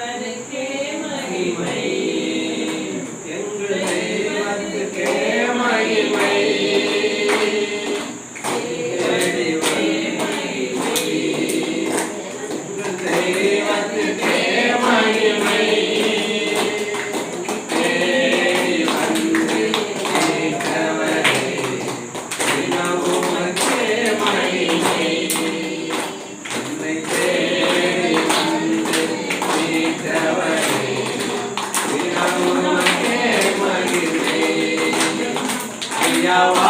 தேவனுக்கே Yeah.